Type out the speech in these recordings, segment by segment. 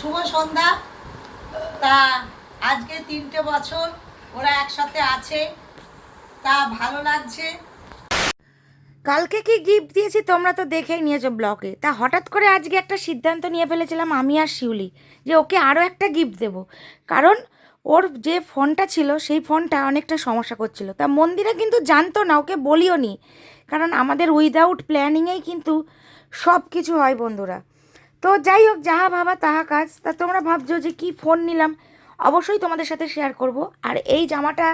শুভ সন্ধ্যা। তা আজকে তিনটে বছর ওরা একসাথে আছে। তা ভালো লাগছে। কালকে কি গিফট দিয়েছি তোমরা তো দেখেই নিয়েছো ব্লগে। তা হঠাৎ করে আজকে একটা সিদ্ধান্ত নিয়ে ফেলেছিলাম আমি আর শিউলি, যে ওকে আরও একটা গিফট দেবো। কারণ ওর যে ফোনটা ছিল, সেই ফোনটা অনেকটা সমস্যা করছিল। তা মন্দিরা কিন্তু জানতো না, ওকে বলিও নি কারণ আমাদের উইদাউট প্ল্যানিংয়েই কিন্তু সব কিছু হয় বন্ধুরা। তো যাই হোক, যাহা ভাবা তাহা কাজ। তা তোমরা ভাবছ যে কি ফোন নিলাম? অবশ্যই তোমাদের সাথে শেয়ার করব। আর এই জামাটা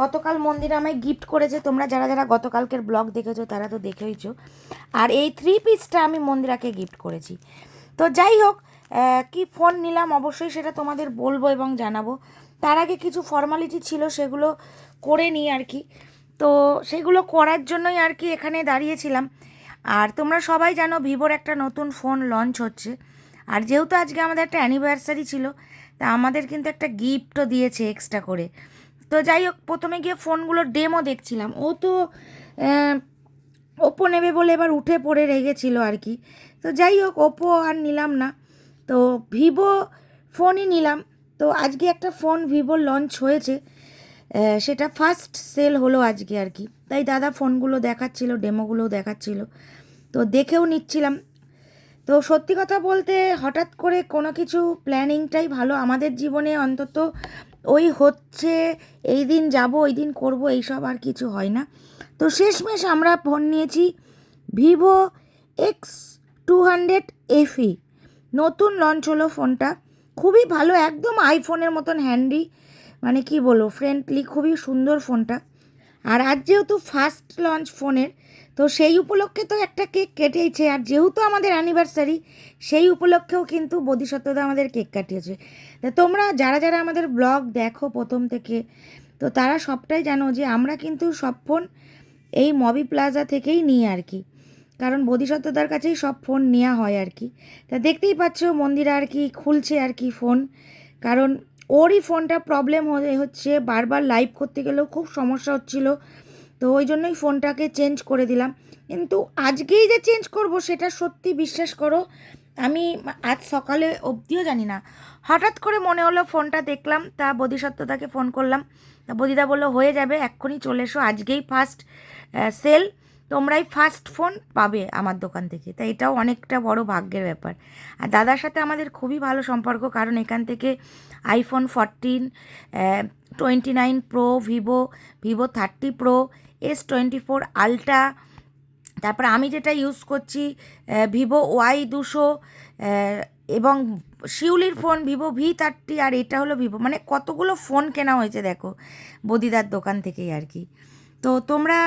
গতকাল মন্দির আমায় গিফট করেছে। তোমরা যারা যারা গতকালকের ব্লগ দেখেছ, তারা তো দেখেইছো। আর এই থ্রি পিসটা আমি মন্দিরাকে গিফট করেছি। তো যাই হোক কি ফোন নিলাম অবশ্যই সেটা তোমাদের বলব এবং জানাব। তার আগে কিছু ফর্মালিটি ছিল, সেগুলো করে নিই আর কি। তো সেগুলো করার জন্যই আর কি এখানে দাঁড়িয়েছিলাম। আর তোমরা সবাই জানো ভিভোর একটা নতুন ফোন লঞ্চ হচ্ছে। আর যেহেতু আজকে আমাদের একটা অ্যানিভার্সারি ছিল, তা আমাদের কিন্তু একটা গিফটও দিয়েছে এক্সট্রা করে। তো যাই হোক, প্রথমে গিয়ে ফোনগুলোর ডেমো দেখছিলাম। ও তো ওপো নেবে বলে এবার উঠে পড়ে রেগেছিল আর কি। তো যাই হোক ওপো আর নিলাম না। তো ভিভো ফোনই নিলাম। তো আজকে একটা ফোন ভিভোর লঞ্চ হয়েছে। সেটা ফার্স্ট সেল হলো আজকে আর কি। তাই দাদা ফোনগুলো দেখাচ্ছিল ডেমোগুলোও দেখাচ্ছিল। তো দেখেও নিচ্ছিলাম। তো সত্যি কথা বলতে হঠাৎ করে কোনো কিছু প্ল্যানিংটাই ভালো আমাদের জীবনে অন্তত ওই হচ্ছে, এই দিন যাব, ওই দিন করব, এইসব আর কিছু হয় না। তো শেষমেশ আমরা ফোন নিয়েছি Vivo X two hundred FE নতুন লঞ্চ হলো ফোনটা। খুবই ভালো, একদম আইফোনের মতন হ্যান্ডি মানে কি বলব ফ্রেন্ডলি খুবই সুন্দর ফোনটা। আর আজ যেহেতু ফার্স্ট লঞ্চ ফোনের তো সেই উপলক্ষে তো একটা কেক কেটেইছে, আর যেহেতু আমাদের অ্যানিভার্সারি সেই উপলক্ষেও কিন্তু বোধিসত্ত্বদা আমাদের কেক কাটিয়েছে। তা তোমরা যারা যারা আমাদের ব্লগ দেখো প্রথম থেকে, তো তারা সবটাই জানো যে আমরা কিন্তু সব ফোন এই মবি প্লাজা থেকেই নিই আর কি। কারণ বোধিসত্ত্বদার কাছেই সব ফোন নেওয়া হয় আর কি। তা দেখতেই পাচ্ছ মন্দিরে আর কি খুলছে আর কি ফোন। কারণ ওরই ফোনটা প্রবলেম হয়ে হচ্ছে, বারবার লাইভ করতে গেলেও খুব সমস্যা হচ্ছিল। তো ওই জন্যই ফোনটাকে চেঞ্জ করে দিলাম। কিন্তু আজকেই যে চেঞ্জ করব সেটা সত্যি বিশ্বাস করো, আমি আজ সকালে অবধিও জানি না। হঠাৎ করে মনে হলো ফোনটা দেখলাম, তা বোধিসত্ত্বতাকে ফোন করলাম। তা বোধিদা বলল, হয়ে যাবে, এক্ষুনি চলে এসো, আজকেই ফার্স্ট সেল তোমরাই ফার্স্ট ফোন পাবে আমার দোকান থেকে। তাই এটাও অনেকটা বড় ভাগ্যের ব্যাপার। আর দাদার সাথে আমাদের খুবই ভালো সম্পর্ক, কারণ এখান থেকে iPhone fourteen twenty nine pro Vivo Vivo thirty pro S twenty four ultra তারপর আমি যেটা ইউজ করছি ভিভো ওয়াই দুশো এবং শিউলির ফোন ভিভো ভি থার্টি আর এটা হলো ভিভো মানে কতগুলো ফোন কেনা হয়েছে দেখো, বদিদার দোকান থেকেই আর কি। তো তোমরা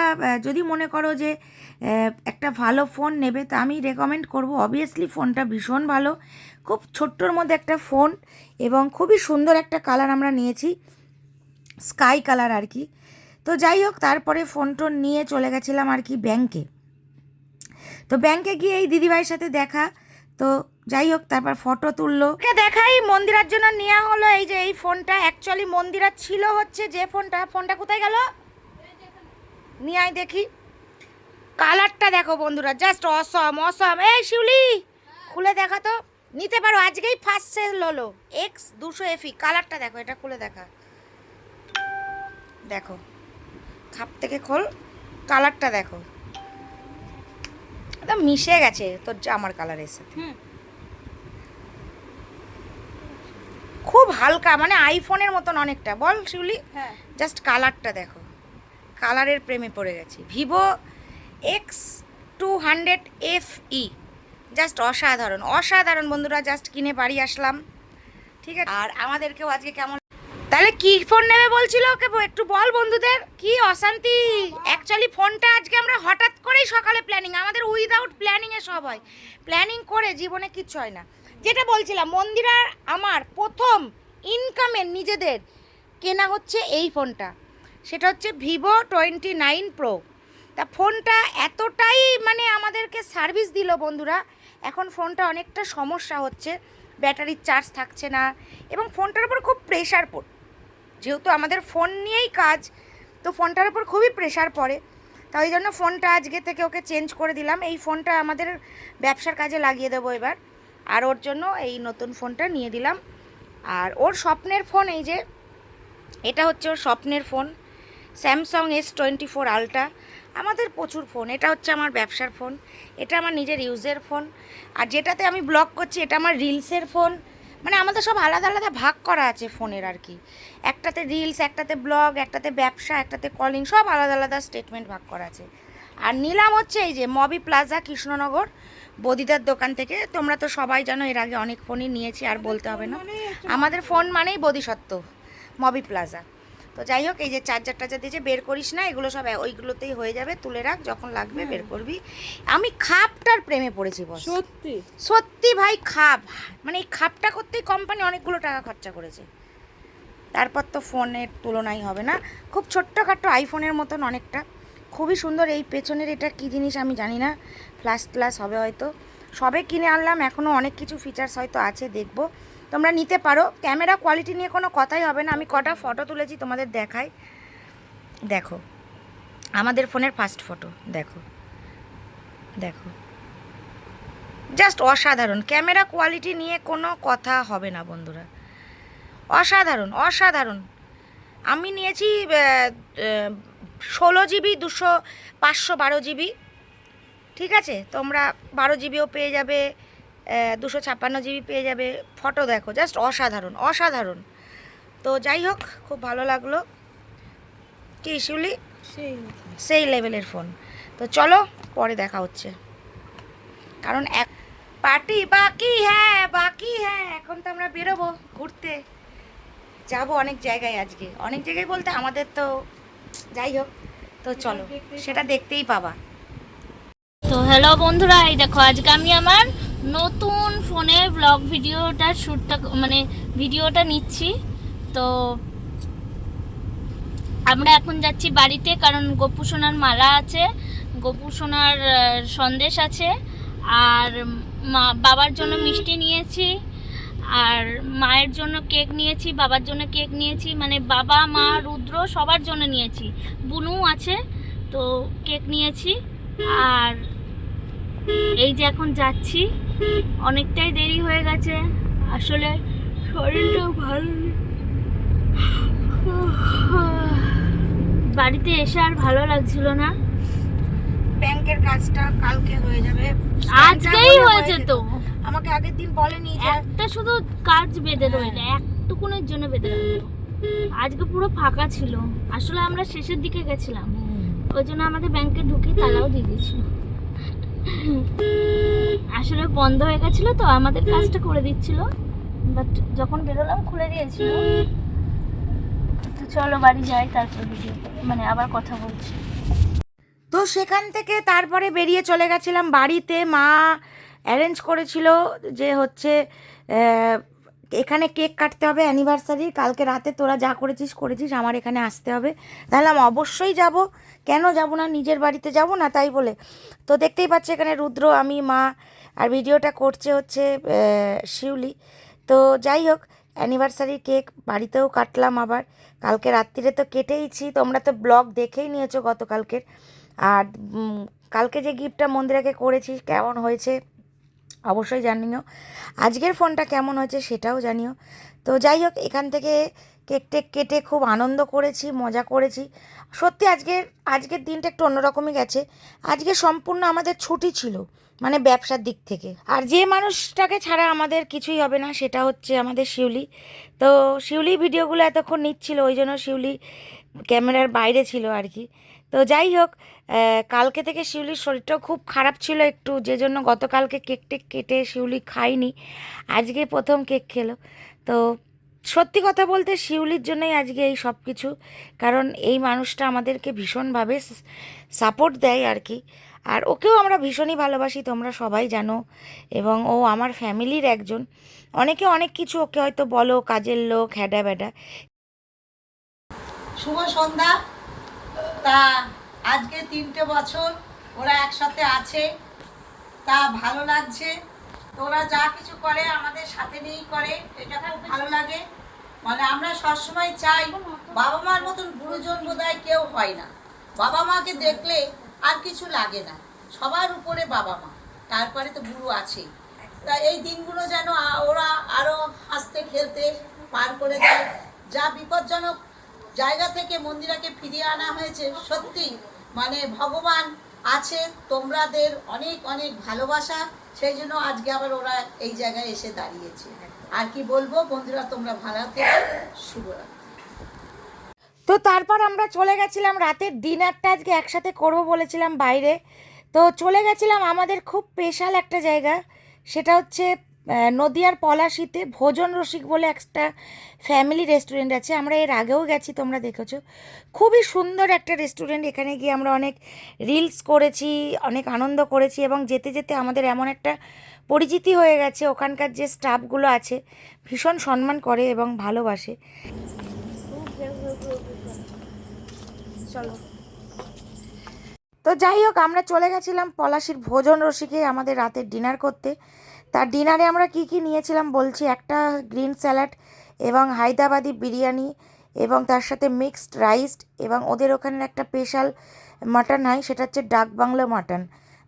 যদি মনে করো যে একটা ভালো ফোন নেবে, তো আমি রেকমেন্ড করব। অবভিয়াসলি ফোনটা ভীষণ ভালো, খুব ছোট্টর মধ্যে একটা ফোন এবং খুবই সুন্দর একটা কালার আমরা নিয়েছি। স্কাই কালার আর কি। তো যাই হোক, তারপরে ফোন টোন নিয়ে চলে গেছিলাম আর কি ব্যাংকে তো ব্যাংকে গিয়ে এই দিদিভাইয়ের সাথে দেখা। তো যাই হোক, তারপর ফটো তুললো। দেখাই, মন্দিরার জন্য নেওয়া হলো। এই যে এই ফোনটা অ্যাকচুয়ালি মন্দিরার ছিল হচ্ছে যে ফোনটা। ফোনটা কোথায় গেল? নিয়ে দেখি। কালারটা দেখো বন্ধুরা জাস্ট অসম অসম এই শিউলি, খুলে দেখা তো। নিতে পারো, আজকেই ফার্স্ট সেল হলো। এক্স দুশো এফি কালারটা দেখো, এটা খুলে দেখা। দেখো। খাপ থেকে খোল কালারটা দেখো। একদম মিশে গেছে তোর জামার কালারের সাথে। খুব হালকা মানে আইফোনের মতন অনেকটা। বল শিউলি হ্যাঁ। জাস্ট কালারটা দেখো। কালারের প্রেমে পড়ে গেছি। Vivo X two hundred F E just অসাধারণ। অসাধারণ বন্ধুরা জাস্ট কিনে বাড়ি আসলাম। ঠিক আছে? আর আমাদেরকেও আজকে কেমন তাহলে কি ফোন নেবে বলছিল? ওকে একটু বল বন্ধুদের। কি অশান্তি। অ্যাকচুয়ালি ফোনটা আজকে আমরা হঠাৎ করেই সকালে প্ল্যানিং আমাদের উইদাউট প্ল্যানিংয়ে সব হয়। প্ল্যানিং করে জীবনে কিচ্ছু হয় না। যেটা বলছিলাম মন্দিরার আমার প্রথম ইনকামের নিজেদের কেনা হচ্ছে এই ফোনটা। সেটা হচ্ছে ভিভো টোয়েন্টি নাইন প্রো। তা ফোনটা এতটাই মানে আমাদেরকে সার্ভিস দিল বন্ধুরা, এখন ফোনটা অনেকটা সমস্যা হচ্ছে। ব্যাটারির চার্জ থাকছে না। এবং ফোনটার উপর খুব প্রেশার পড় যেহেতু আমাদের ফোন নিয়েই কাজ, তো ফোনটার উপর খুবই প্রেশার পড়ে। তা ওই জন্য ফোনটা আজকে থেকে ওকে চেঞ্জ করে দিলাম। এই ফোনটা আমাদের ব্যবসার কাজে লাগিয়ে দেবো এবার। আর ওর জন্য এই নতুন ফোনটা নিয়ে দিলাম। আর ওর স্বপ্নের ফোন এই যে, এটা হচ্ছে ওর স্বপ্নের phone. Samsung S twenty four ultra আমাদের প্রচুর ফোন। এটা হচ্ছে আমার ব্যবসার ফোন। এটা আমার নিজের ইউজের ফোন। আর যেটাতে আমি ব্লগ করছি, এটা আমার রিলসের ফোন। মানে আমাদের সব আলাদা আলাদা ভাগ করা আছে ফোনের আর কি। একটাতে রিলস একটাতে ব্লগ একটাতে ব্যবসা একটাতে কলিং সব আলাদা আলাদা স্টেটমেন্ট ভাগ করা আছে। আর নিলাম হচ্ছে এই যে মবি প্লাজা কৃষ্ণনগর বদিদার দোকান থেকে। তোমরা তো সবাই জানো এর আগে অনেক ফোনই নিয়েছি আর বলতে হবে না। আমাদের ফোন মানেই বোধিসত্ত্ব মবি প্লাজা তো যাই হোক এই যে চার্জার টার্জার দিয়েছে বের করিস না এগুলো সব ওইগুলোতেই হয়ে যাবে তুলে রাখ যখন লাগবে বের করবি। আমি খাপটার প্রেমে পড়েছি বস সত্যি? সত্যি ভাই খাপ। মানে এই খাপটা করতেই কোম্পানি অনেকগুলো টাকা খরচা করেছে। তারপর তো ফোনের তুলনাই হবে না। খুব ছোট্টখাট্টো আইফোনের মতন অনেকটা। খুবই সুন্দর এই পেছনের এটা কী জিনিস আমি জানি না। ফ্ল্যাশ ট্লাস হবে হয়তো। সবে কিনে আনলাম এখনও অনেক কিছু ফিচার্স হয়তো আছে দেখব। তোমরা নিতে পারো। ক্যামেরা কোয়ালিটি নিয়ে কোনো কথাই হবে না। আমি কটা ফটো তুলেছি তোমাদের দেখাই। দেখো, আমাদের ফোনের ফার্স্ট ফটো দেখো দেখো। জাস্ট অসাধারণ। ক্যামেরা কোয়ালিটি নিয়ে কোনো কথা হবে না, বন্ধুরা। অসাধারণ অসাধারণ। আমি নিয়েছি ষোলো জিবি দুশো, পাঁচশো বারো জিবি ঠিক আছে? তোমরা বারো জিবিও পেয়ে যাবে। দুশো ছাপ্পান্ন জিবি পেয়ে যাবে। ফটো দেখো জাস্ট অসাধারণ অসাধারণ। তো যাই হোক খুব ভালো লাগল। কি শিউলি? সেই। সেই লেভেলের ফোন। তো চলো পরে দেখা হচ্ছে। কারণ এক পার্টি বাকি হ্যাঁ বাকি হ্যাঁ এখন তো আমরা বেরোবো ঘুরতে। যাব অনেক জায়গায় আজকে। অনেক জায়গায় বলতে আমাদের তো যাই হোক তো চলো সেটা দেখতেই পাবা। তো হ্যালো বন্ধুরা এই দেখো আজকে আমি আমার নতুন ফোনের ব্লগ ভিডিওটা শ্যুটটা মানে ভিডিওটা নিচ্ছি। তো আমরা এখন যাচ্ছি বাড়িতে, কারণ গোপু সোনার মালা আছে, গোপু সোনার সন্দেশ আছে, আর মা, বাবার জন্য মিষ্টি নিয়েছি, আর মায়ের জন্য কেক নিয়েছি, বাবার জন্য কেক নিয়েছি মানে বাবা, মা, রুদ্র সবার জন্য নিয়েছি। বুনু আছে, তো কেক নিয়েছি, আর এই যে এখন যাচ্ছি। অনেকটাই দেরি হয়ে গেছে। আসলে শরীরটাও ভালো বাড়িতে এসে আর ভালো লাগছিল না। ব্যাংকের কাজটা কালকে হয়ে যাবে। আজকেই হয়েছে তো। আমাকে আগের দিন বলেনি যে একটা শুধু কাজ বেঁধে রইল একটুকুনের জন্য বেঁধে রইল। আজকে পুরো ফাঁকা ছিল। আসলে আমরা শেষের দিকে গেছিলাম। ওই জন্য আমাদের ব্যাংকে ঢুকে তালাও দিয়ে দিয়েছিল। আসলে বন্ধ হয়ে গেছিল তো, আমাদের কাজটা করে দিচ্ছিল। বাট যখন বেরোলাম, খুলে দিয়েছিল। তো চলো বাড়ি যাই, তারপর মানে আবার কথা বলছি। তো সেখান থেকে তারপরে বেরিয়ে চলে গেছিলাম বাড়িতে। মা অ্যারেঞ্জ করেছিল যে হচ্ছে এখানে কেক কাটতে হবে অ্যানিভার্সারি কালকে রাতে তোরা যা করেছিস করেছিস, আমার এখানে আসতে হবে। তাহলে আমি অবশ্যই যাব। কেন যাব না? নিজের বাড়িতে যাব না? তাই বলে। তো দেখতেই পাচ্ছি এখানে রুদ্র, আমি, মা, আর ভিডিওটা করছে হচ্ছে শিউলি। তো যাই হোক অ্যানিভার্সারি কেক বাড়িতেও কাটলাম আবার। কালকে রাত্রিরে তো কেটেইছি, তোমরা তো ব্লগ দেখেই নিয়েছো গতকালকের। আর কালকে যে গিফটটা মন্দিরাকে করেছি, কেমন হয়েছে? অবশ্যই জানিও। আজকের ফোনটা কেমন হয়েছে সেটাও জানিও। তো যাই হোক, এখান থেকে কেক টেক কেটে খুব আনন্দ করেছি, মজা করেছি। সত্যি আজকের আজকের দিনটা একটু অন্যরকমই গেছে। আজকে সম্পূর্ণ আমাদের ছুটি ছিল মানে ব্যবসার দিক থেকে। আর যে মানুষটাকে ছাড়া আমাদের কিছুই হবে না, সেটা হচ্ছে আমাদের শিউলি। তো শিউলি ভিডিওগুলো এতক্ষণ নিচ্ছিল, ওই জন্য শিউলি ক্যামেরার বাইরে ছিল আর কি। তো যাই হোক কালকে থেকে শিউলির শরীরটাও খুব খারাপ ছিল একটু, যে জন্য গতকালকে কেক টেক কেটে শিউলি খায়নি। আজকে প্রথম কেক খেলো। তো সত্যি কথা বলতে শিউলির জন্যই আজকে এই সব কিছু কারণ এই মানুষটা আমাদেরকে ভীষণভাবে সাপোর্ট দেয় আর কি। আর ওকেও আমরা ভীষণই ভালোবাসি, তোমরা সবাই জানো। এবং ও আমার ফ্যামিলির একজন। অনেকে অনেক কিছু ওকে হয়তো বলো, কাজের লোক, হ্যাডা ব্যাডা। শুভ সন্ধ্যা। তা আজকে তিনটে বছর ওরা একসাথে আছে। তা ভালো লাগছে। ওরা যা কিছু করে আমাদের সাথে নিয়েই করে। এটা ভালো লাগে। মানে আমরা সবসময় চাই বাবা মার মতন গুরুজন বোধহয় কেউ হয় না। বাবা মাকে দেখলে আর কিছু লাগে না। সবার উপরে বাবা মা। তারপরে তো গুরু আছেই তা এই দিনগুলো যেন ওরা আরও হাসতে খেলতে পার করে দেয়। যা বিপজ্জনক জায়গা থেকে মন্দিরাকে ফিরিয়ে আনা হয়েছে। সত্যি মানে ভগবান আছে, তোমরাদের অনেক অনেক ভালোবাসা। সেই জন্য আজকে আবার ওরা এই জায়গায় এসে দাঁড়িয়েছে। আর কি বলব, বন্ধুরা, তোমরা ভালো শুভরাত্রি। তো তারপর আমরা চলে গেছিলাম রাতের ডিনারটা আজকে একসাথে করব বলেছিলাম বাইরে। তো চলে গেছিলাম আমাদের খুব স্পেশাল একটা জায়গা, সেটা হচ্ছে নদিয়ার পলাশিতে ভোজন রসিক বলে একটা ফ্যামিলি রেস্টুরেন্ট আছে। আমরা এর আগেও গেছি, তোমরা দেখেছ। খুবই সুন্দর একটা রেস্টুরেন্ট এখানে গিয়ে আমরা অনেক রিলস করেছি, অনেক আনন্দ করেছি এবং যেতে যেতে আমাদের এমন একটা পরিচিতি হয়ে গেছে। ওখানকার যে স্টাফগুলো আছে, ভীষণ সম্মান করে এবং ভালোবাসে। তো যাই হোক, আমরা চলে গেছিলাম পলাশির ভোজন রসিকে আমাদের রাতের ডিনার করতে। তার ডিনারে আমরা কি কি নিয়েছিলাম বলছি? একটা গ্রিন স্যালাড এবং হায়দ্রাবাদি বিরিয়ানি এবং তার সাথে মিক্সড রাইস এবং ওদের ওখানের একটা স্পেশাল মাটন হয়, সেটা হচ্ছে ডাক বাংলো মাটন।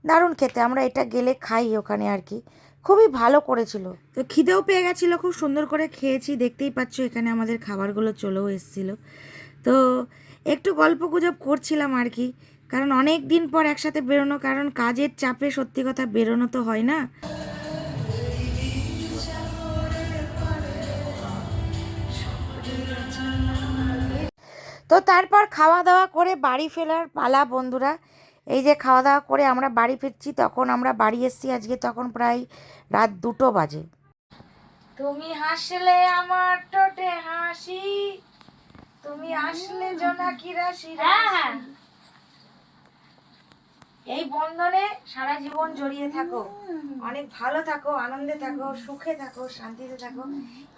দারুণ খেতে, আমরা এটা গেলে খাই ওখানে আর কি। খুবই ভালো করেছিল। তো খিদেও পেয়ে গেছিল, খুব সুন্দর করে খেয়েছি, দেখতেই পাচ্ছ এখানে আমাদের খাবারগুলো চলেও এসেছিল। তো একটু গল্প গুজব করছিলাম আর কি, কারণ অনেক দিন পর একসাথে বেরোনো, কারণ কাজের চাপে সত্যি কথা বেরোনো তো হয় না। তো তারপর খাওয়া দাওয়া করে বাড়ি ফেরার পালা বন্ধুরা। এই যে খাওয়া দাওয়া করে আমরা বাড়ি ফিরছি তখন আমরা বাড়ি এসছি আজকে তখন প্রায় রাত দুটো বাজে। তুমি হাসলে আমার টোটে হাসি তুমি আসলে জোনাকি রাশি হ্যাঁ হ্যাঁ। এই বন্ধনে সারা জীবন জড়িয়ে থাকো। অনেক ভালো থাকো আনন্দে থাকো সুখে থাকো শান্তিতে থাকো।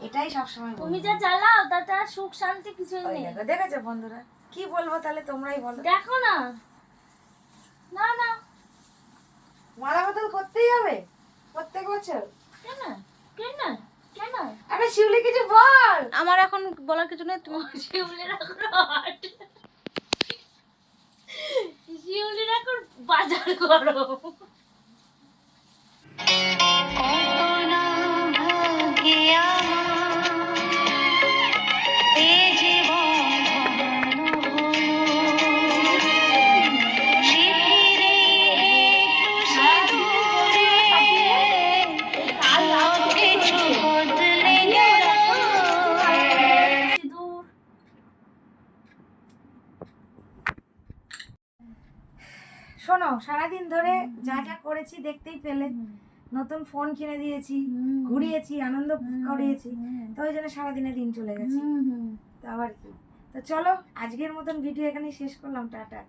এটাই সবসময়। তুমি যা চালাও তাতে আর সুখ শান্তি কিছুই নেই। দেখো, দেখেছ বন্ধুরা? কি বলব তাহলে তোমরাই বলো। দেখো না। না না। মালা বদল করতেই হবে প্রত্যেক বছর। কেন? কেন? কেন? আরে শিউলি কিছু বল। আমার এখন বলার কিছু নেই তুমি শিউলির এখন হাট। শিউলির এখন বাজার করো সিঁদুর শোনো সারাদিন ধরে যা যা করেছি দেখতেই পেলে। নতুন ফোন কিনে দিয়েছি ঘুরিয়েছি আনন্দ করিয়েছি তো ওই জন্য সারাদিনে দিন চলে গেছে। তো আবার কি? তো চলো আজকের মতন ভিডিও এখানে শেষ করলাম টাটা।